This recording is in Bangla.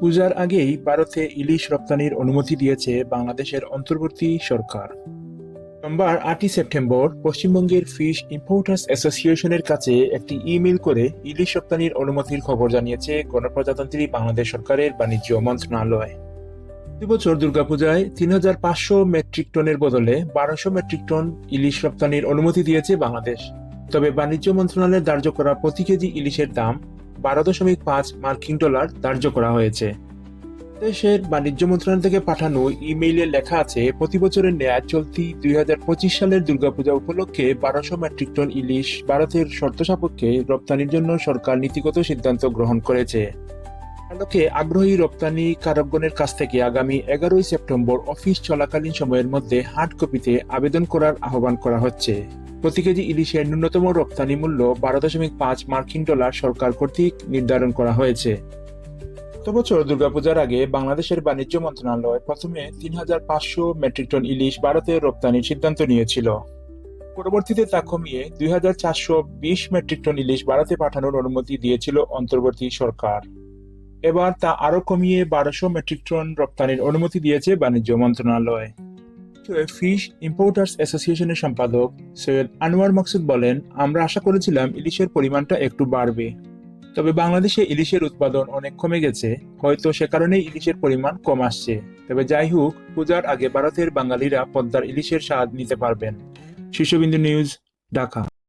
পূজার আগেই ভারতে ইলিশ রপ্তানির অনুমতি দিয়েছে বাংলাদেশের অন্তর্বর্তী সরকার। সোমবার আটই সেপ্টেম্বর পশ্চিমবঙ্গের ফিশ ইম্পোর্টার্স অ্যাসোসিয়েশনের কাছে একটি ইমেল করে ইলিশ রপ্তানির অনুমতির খবর জানিয়েছে গণপ্রজাতন্ত্রী বাংলাদেশ সরকারের বাণিজ্য মন্ত্রণালয়। বছর দুর্গাপূজায় তিন হাজার পাঁচশো মেট্রিক টনের বদলে বারোশো মেট্রিক টন ইলিশ রপ্তানির অনুমতি দিয়েছে বাংলাদেশ। তবে বাণিজ্য মন্ত্রণালয়ের ধার্য করা প্রতি কেজি ইলিশের দাম বারো দশমিক পাঁচ মার্কিন ডলার ধার্য করা হয়েছে। দেশের বাণিজ্য মন্ত্রণালয় থেকে পাঠানো ইমেইলে লেখা আছে, প্রতি বছরের ন্যায় চলতি দুই হাজার পঁচিশ সালের দুর্গাপূজা উপলক্ষে বারোশো মেট্রিক টন ইলিশ ভারতের শর্ত সাপেক্ষে রপ্তানির জন্য সরকার নীতিগত সিদ্ধান্ত গ্রহণ করেছে। আলোকে আগ্রহী রপ্তানি কারকগণের কাছ থেকে আগামী এগারোই সেপ্টেম্বর অফিস চলাকালীন সময়ের মধ্যে হার্ড কপিতে আবেদন করার আহ্বান করা হচ্ছে। প্রতি কেজি ইলিশের ন্যূনতম রপ্তানি মূল্য বারো দশমিক পাঁচ মার্কিন ডলার সরকার কর্তৃক নির্ধারণ করা হয়েছে। গত বছর দুর্গাপূজার আগে বাংলাদেশের বাণিজ্য মন্ত্রণালয় প্রথমে তিন হাজার পাঁচশো মেট্রিক টন ইলিশ ভারতে রপ্তানির সিদ্ধান্ত নিয়েছিল। পরবর্তীতে তা কমিয়ে দুই হাজার চারশো বিশ মেট্রিক টন ইলিশ ভারতে পাঠানোর অনুমতি দিয়েছিল অন্তর্বর্তী সরকার। এবার তা আরও কমিয়ে বারোশো মেট্রিক টন রপ্তানির অনুমতি দিয়েছে বাণিজ্য মন্ত্রণালয়। ফিশ ইম্পোর্টার্স অ্যাসোসিয়েশনের সম্পাদক সৈয়দ আনোয়ার মকসুদ বলেন, আমরা আশা করেছিলাম ইলিশের পরিমাণটা একটু বাড়বে। তবে বাংলাদেশে ইলিশের উৎপাদন অনেক কমে গেছে। হয়তো সে কারণে ইলিশের পরিমাণ কম আসছে। তবে যাই হোক, পূজার আগে ভারতের বাঙালিরা পদ্মার ইলিশের স্বাদ নিতে পারবেন। শীর্ষবিন্দু নিউজ, ঢাকা।